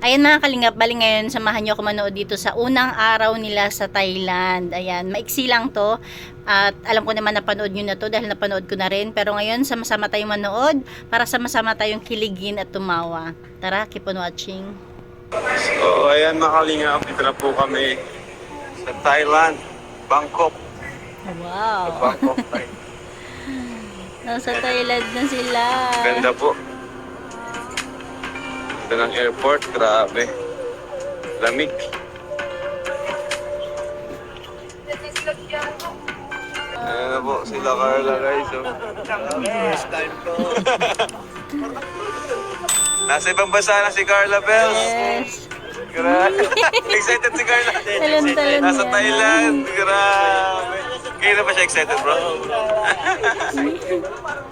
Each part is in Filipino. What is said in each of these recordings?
Ayan mga kalingap, bali ngayon samahan nyo ako manood dito sa unang araw nila sa Thailand. Ayan, maiksi lang to. At alam ko naman napanood nyo na to dahil napanood ko na rin. Pero ngayon, sama-sama tayong manood para sama-sama tayong kiligin at tumawa. Tara, keep on watching. So, ayan mga kalingap, dito na po kami sa Thailand, Bangkok. Wow! Bangkok, Thailand. Nasa Thailand na sila. Ganda po. Ganda ng airport, grabe. Lamig. Ayan na po, sila Carla guys. Oh. First time ko. Nasa ibang bansa na si Carla Bells. Yes! Grabe. excited si Carla. Talon-talon Nasa yan. Thailand. Grabe. Kaya na ba siya excited, bro?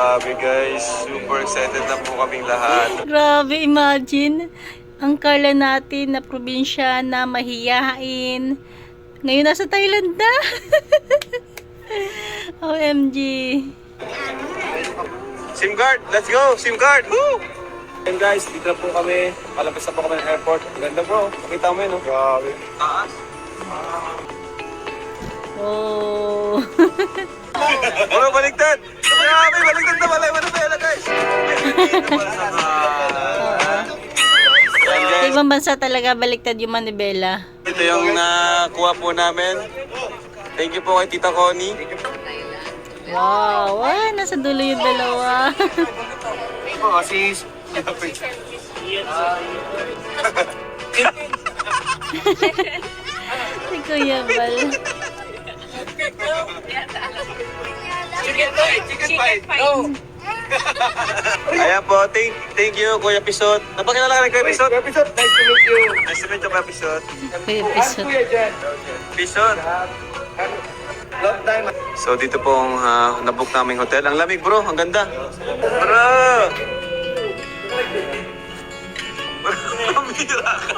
Grabe guys. Super excited na po kaming lahat. Grabe, imagine. Ang kala natin na probinsya na mahiyain. Ngayon nasa Thailand na. OMG. SIM card. Let's go. SIM card. Woo! And guys, dito na po kami. Palabas na po kami ng airport. Ganda bro. Pakita mo yun, no? Grabe. Taas. Oh. Bro, baliktad! Grabe, baliktad na pala yung Manabela, guys! Ayan, Sa guys. ibang bansa talaga baliktad yung Manibela. Ito yung nakuha po namin. Thank you po kay Tita Connie. Wow. Ah, nasa dulo yung dalawa. Po, si... si Kuya Bal. Ayan po, thank, thank you, Kuya Pisot. Napakilala ka rin, Kuya Pisot? Kuya Pisot, nice to meet you. Nice to meet you, Kuya Pisot. Kuya Pisot. Pisot. So dito pong uh, nabook naming hotel. Ang lamig bro, ang ganda. Bro! Pamira ka.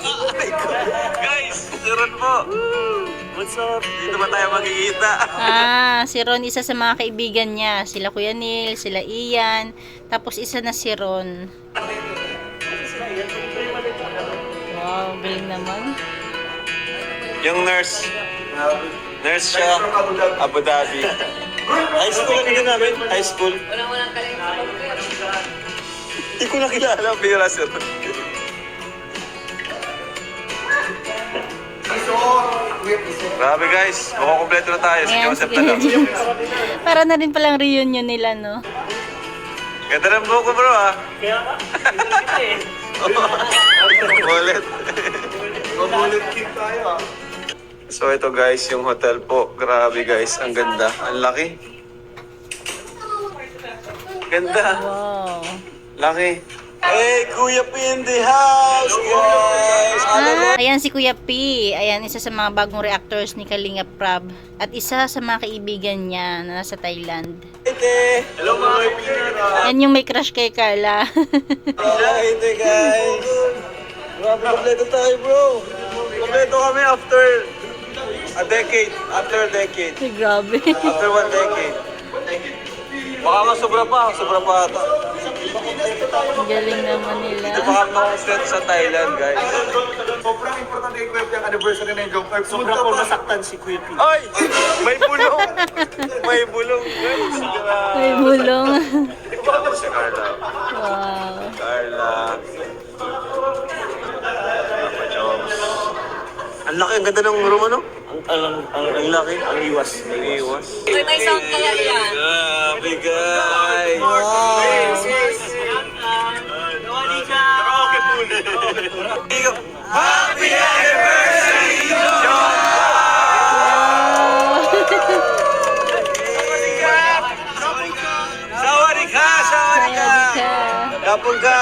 Guys, siron po. What's up? Dito ba tayo magkikita? Ah, si Ron isa sa mga kaibigan niya. Sila Kuya Neil, sila Ian. Tapos isa na si Ron. Wow, galing naman. Yung nurse. Nurse siya. Abu Dhabi. High school lang din namin. High school. Hindi ko nakilala. Pira sir. Grabe guys. Makukompleto na tayo. Si Ayan, Joseph na lang. Para na rin palang reunion nila, no? Ganda ng buko bro ah. Wallet. Wallet king tayo ah. So ito guys, yung hotel po. Grabe guys, ang ganda. Ang laki. Ganda. Wow. Laki. Hey, Kuya P in the house, guys! Ah, ayan si Kuya P. Ayan, isa sa mga bagong reactors ni Kalinga Prab. At isa sa mga kaibigan niya na nasa Thailand. Ite! Hello, mga kaibigan! Yan yung may crush kay Carla. Hello, ite, guys! Grabe, kompleto tayo, bro! Kompleto kami after a decade. After a decade. Ay, Grabe. After one decade. Baka nga sobra pa, sobra pa ata. Ang Galing naman nila. Dito pa kami nakaset sa Thailand, guys. Sobrang importante yung Kuya yung anniversary na yung Jong Five. Sobrang po nasaktan si Kuya P. Ay! May bulong! May bulong, guys! May bulong. Si Carla. wow. Carla. Papa Joms. Ang laki, ang ganda ng room, ano? Ang, ang, ang, ang laki. Ang iwas. Ang iwas. May may sound kaya yan. Grabe, guys! Happy anniversary, Sawari ka! Sawari ka! Ka. Kapon ka!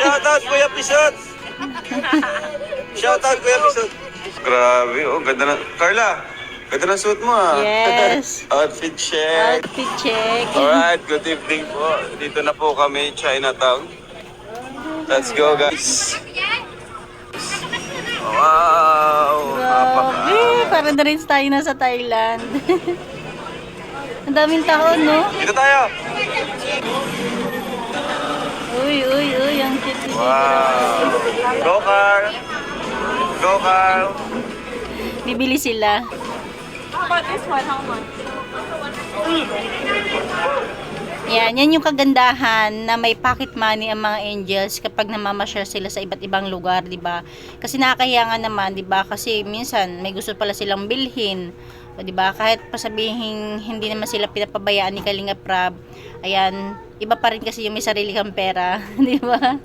Shoutout Kuya Pisot! Shoutout Kuya Pisot! Grabe, oh, ganda na. Carla, ganda na suit mo ah. Yes. Outfit check. Outfit check. Alright, good evening po. Dito na po kami, Chinatown. Let's go guys. Wow! Napaka. Eh, para na rin tayo nasa Thailand. Ang daming tao, no? Dito tayo! Uy, uy, uy, ang cute. Wow! Go, Carl! Go, Carl! Bibili sila. How about this one? How much? Yan, yan yung kagandahan na may pocket money ang mga angels kapag namamasyal sila sa iba't ibang lugar, 'di ba? Kasi nakakahiya nga naman, 'di ba? Kasi minsan may gusto pala silang bilhin. O 'di ba? Kahit pasabihin hindi naman sila pinapabayaan ni Kalinga Prab. Ayan, iba pa rin kasi yung may sarili kang pera, 'di ba?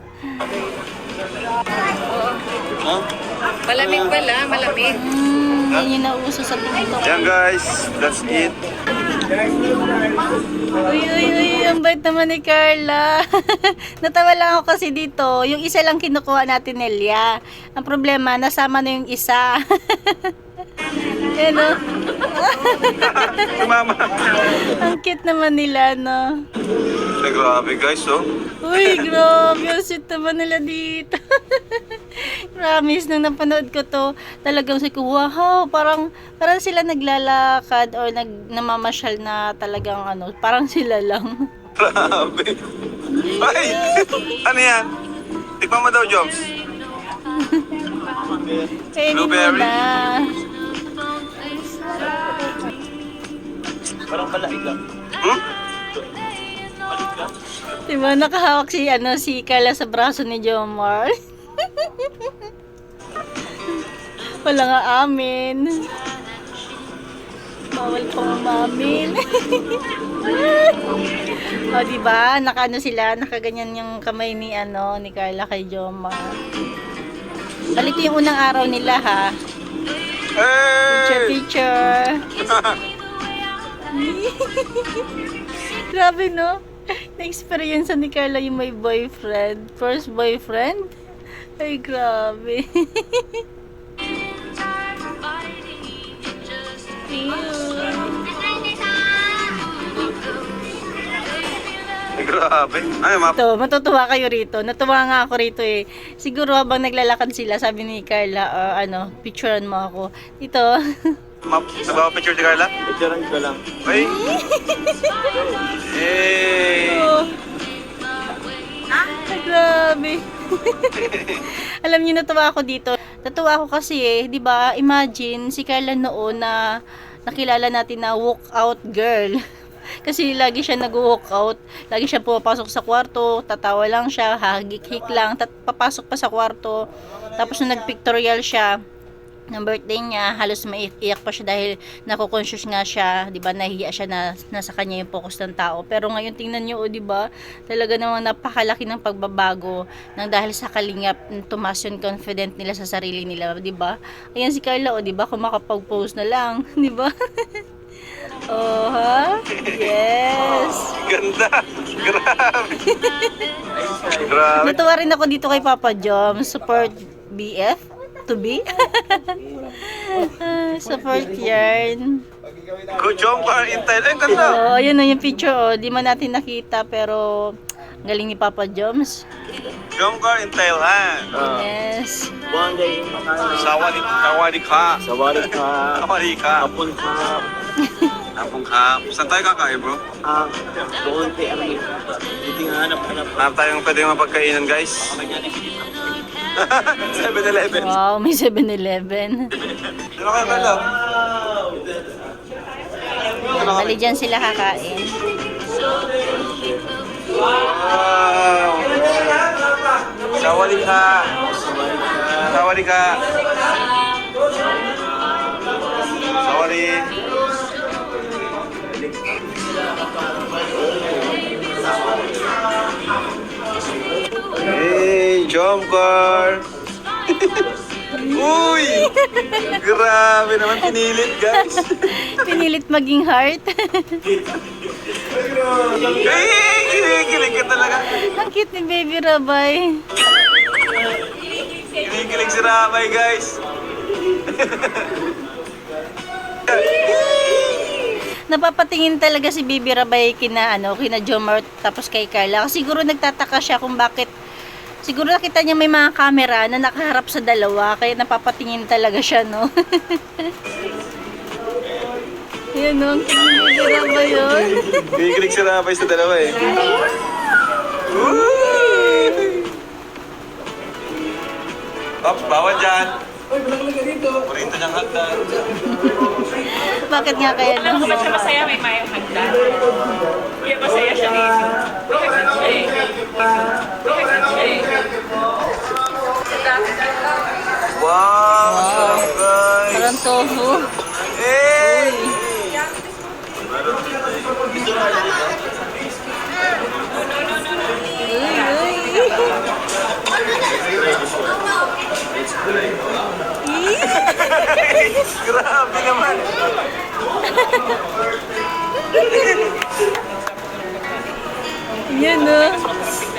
Malamig pala, malamig. Mm, yan yung nauso sa TikTok. Yan guys, that's it. Uy, uy, uy, ang bait naman ni Carla. Natawa lang ako kasi dito, yung isa lang kinukuha natin Nelia. Ang problema, nasama na yung isa. Yan o. Sumama. Ang cute naman nila, no? Ay, grabe guys, oh. Uy, grabe. Ang sweet naman nila dito. Promise, nung napanood ko to, talagang sabi ko, wow, parang, parang sila naglalakad or nag, namamasyal na talagang ano, parang sila lang. Grabe. Ay! ano yan? Tikman mo daw, Joms. Kainin mo Blueberry. na. Hmm? Diba, nakahawak si, ano, si Carla sa braso ni Jomar. Wala nga amin. Bawal pang umamin. o, diba? Nakaano sila, nakaganyan yung kamay ni, ano, ni Carla kay Jomar. Balik yung unang araw nila, ha? Picture, Hey! picture. Grabe, no? Na-experience ni Carla yung may boyfriend. First boyfriend? Ay, grabe. Ay, grabe. Ay, map. Ito, matutuwa kayo rito. Natuwa nga ako rito eh. Siguro habang naglalakad sila, sabi ni Carla, ah, ano, picturean mo ako. Ito. Map. Nabawa picture si Carla? Picturean ko lang. Ay! Hey! Grabe. Alam niyo natuwa ako dito. Natuwa ako kasi eh, 'di ba? Imagine si Carla noon na nakilala natin na walk out girl. Kasi lagi siya nag-walk out. Lagi siya pumapasok sa kwarto, tatawa lang siya, hagik-hik lang, tat papasok pa sa kwarto. Tapos nung nag-pictorial siya, ng birthday niya, halos maiiyak pa siya dahil nako-conscious nga siya, 'di ba? Nahiya siya na nasa kanya yung focus ng tao. Pero ngayon tingnan niyo, oh, 'di ba? Talaga namang napakalaki ng pagbabago nang dahil sa kalingap tumas yung confident nila sa sarili nila, 'di ba? Ayan si Carla, oh, 'di ba? Kung makapag-post na lang, 'di ba? oh, ha? Yes. Ganda! Grabe! Grabe! Natuwa rin ako dito kay Papa Jom. Support BF to be. Support yarn. Good job, Intel. Ay, ganda! So, ayun na yung picture. Oh. Di man natin nakita pero ang galing ni Papa Joms. Jump Car Intel, ha? Yes. Bangay, Sawadi, sawadi ka. Sawari ka. Sawadi ka. Kapon ka. Tapong ka. Saan tayo kakain, bro? Ah, doon kay Armin. Hindi nga hanap-hanap. Hanap tayong pwede mapagkainan, guys. 7-Eleven. Wow, may 7-Eleven. Ano kayo, Carla? Bali dyan sila kakain. Wow! Sawadi ka. Sawadi ka. Sawadi. Hey, jump car! Uy! Grabe naman, pinilit guys! Pinilit maging heart. Hey, kinikilig ka talaga! Ang cute ni Baby Rabay. Kinikilig si Ramay guys! Napapatingin talaga si Baby Rabay kina ano, kina Jomar tapos kay Carla. Kasi siguro nagtataka siya kung bakit Siguro nakita niya may mga camera na nakaharap sa dalawa kaya napapatingin talaga siya, no? Yan, no? Ang Baby Rabay yun. Kinikilig si Ramay sa dalawa eh. Ops, bawal dyan. Burrito niyang hagdan. Bakit nga kaya no? Alam ko ba siya masaya may may hagdan? Kaya masaya siya dito. Eh, Wow, sarap guys. Parang. Eh! Grabe naman. Yan no.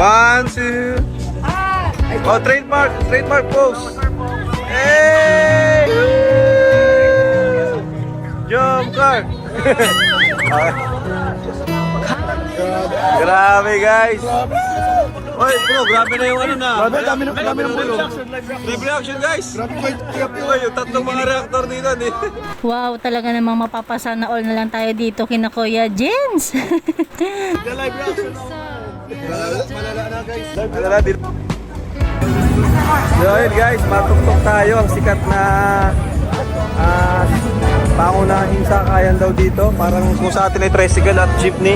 One, two. Oh, trademark, trademark pose. Hey! Jump car. grabe guys. Oy, bro, grabe na yung ano na. Grabe, dami ng- dami ng pulo. Live reaction guys. Grabe Uy, yung tatlong mga reactor dito. Di. Wow, talaga namang mapapasana all na lang tayo dito kina Kuya Jens. The live reaction na. Malala na guys. Na dito? So ayun guys, matugtog tayo ang sikat na ah pangunahing sakayan daw dito. Parang kung sa atin ay tricycle at jeepney.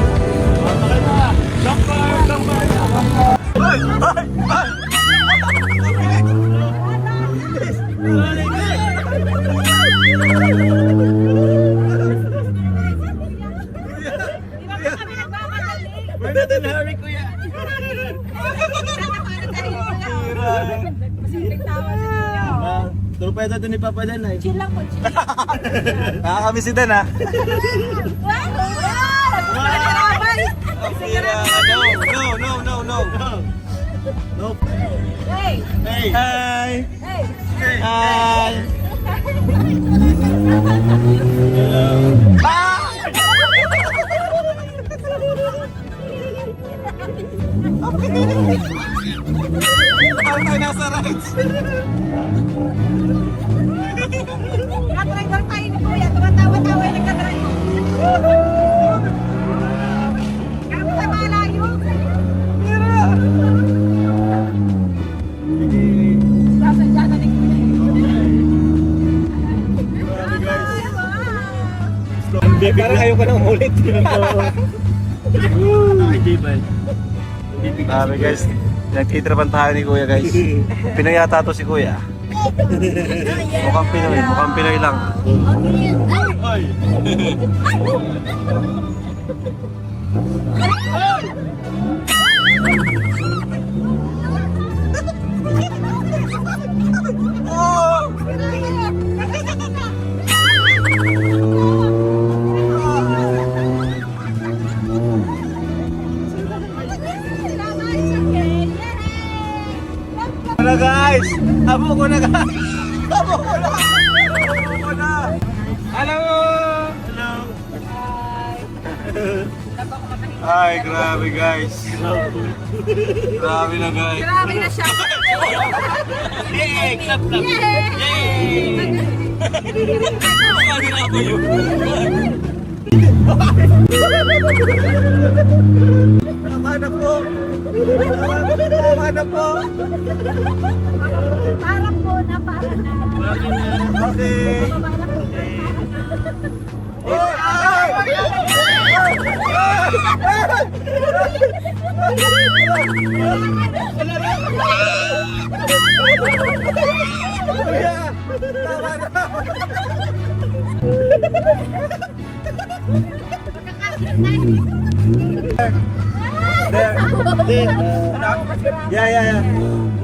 Turpeta doon ni Papa Dan ay. Nakakami si Dan ha. No, no, no, no, no. Nope. Hey. Hi. Hi. Parang tayo nasa rides. Nag-driver tayo ni Kuya, tumatawa-tawa yung nagka-drive. Kamo sa malayo. Sasadya na ni Kuya. Parang ayaw ka na umulit. Sabi guys, nagtitrapan tayo ni Kuya guys. Pinoy yata to si Kuya. Mukhang Pinoy, mukhang Pinoy lang. Abo Hello! Hello! Ay, grabe guys. Grabe na guys. Grabe na siya. Yay! Clap, clap! Tama na po! Tama na po! Parang po na, parang na. Okay! There. There. Yeah, yeah, yeah.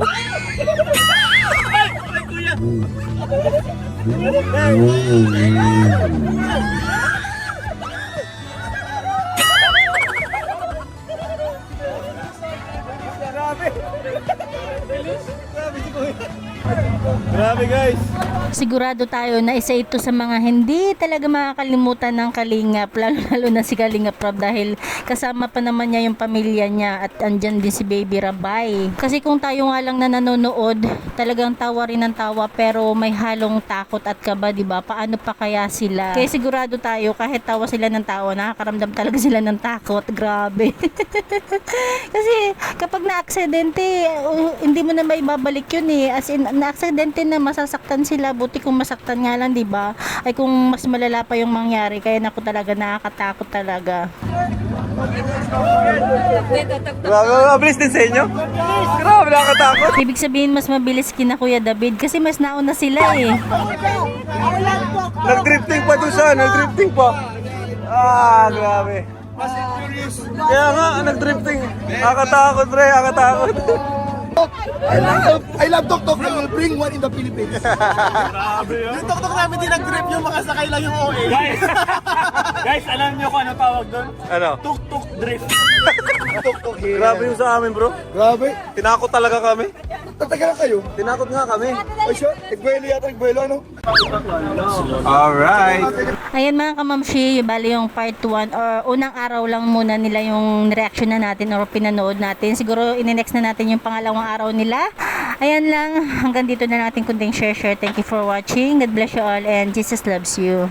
Grabe guys. Sigurado tayo na isa ito sa mga hindi talaga makakalimutan ng Kalingap, lalo, lalo na si Kalingap Rob dahil kasama pa naman niya yung pamilya niya at andyan din si Baby Rabay. Kasi kung tayo nga lang na nanonood, talagang tawa rin ng tawa pero may halong takot at kaba, di ba? Paano pa kaya sila? Kaya sigurado tayo kahit tawa sila ng tawa, nakakaramdam talaga sila ng takot. Grabe. Kasi kapag na-aksidente, hindi mo na may babalik yun eh. As in, na-aksidente na masasaktan sila. Buti kung masaktan nga lang, di ba? Ay kung mas malala pa yung mangyari. Kaya naku talaga, nakakatakot talaga. Grabe, mabilis din sa inyo. Grabe, nakakatakot. Ibig sabihin, mas mabilis kina Kuya David kasi mas nauna sila eh. Nag-drifting pa doon siya, nag-drifting pa. Ah, grabe. Kaya nga, nag-drifting. Nakakatakot, pre, nakakatakot. I love, I love Tok Tok. I will bring one in the Philippines. Yung tok-tok namin din nag-grip yung makasakay lang yung OA. Guys, guys, alam niyo kung ano tawag doon? Ano? Tuk-tuk drift. Tok-tok here. Grabe yung sa amin, bro. Grabe. Tinakot talaga kami. Tatagalan kayo. Tinakot nga kami. Ay, sure. Nagbuelo yata, nagbuelo, ano? Alright. Ayan mga kamamshi, bali yung part 1 or unang araw lang muna nila yung reaction na natin or pinanood natin. Siguro ininext na natin yung pangalawang araw nila. Ayan lang, hanggang dito na natin kunting share share. Thank you for watching. God bless you all and Jesus loves you.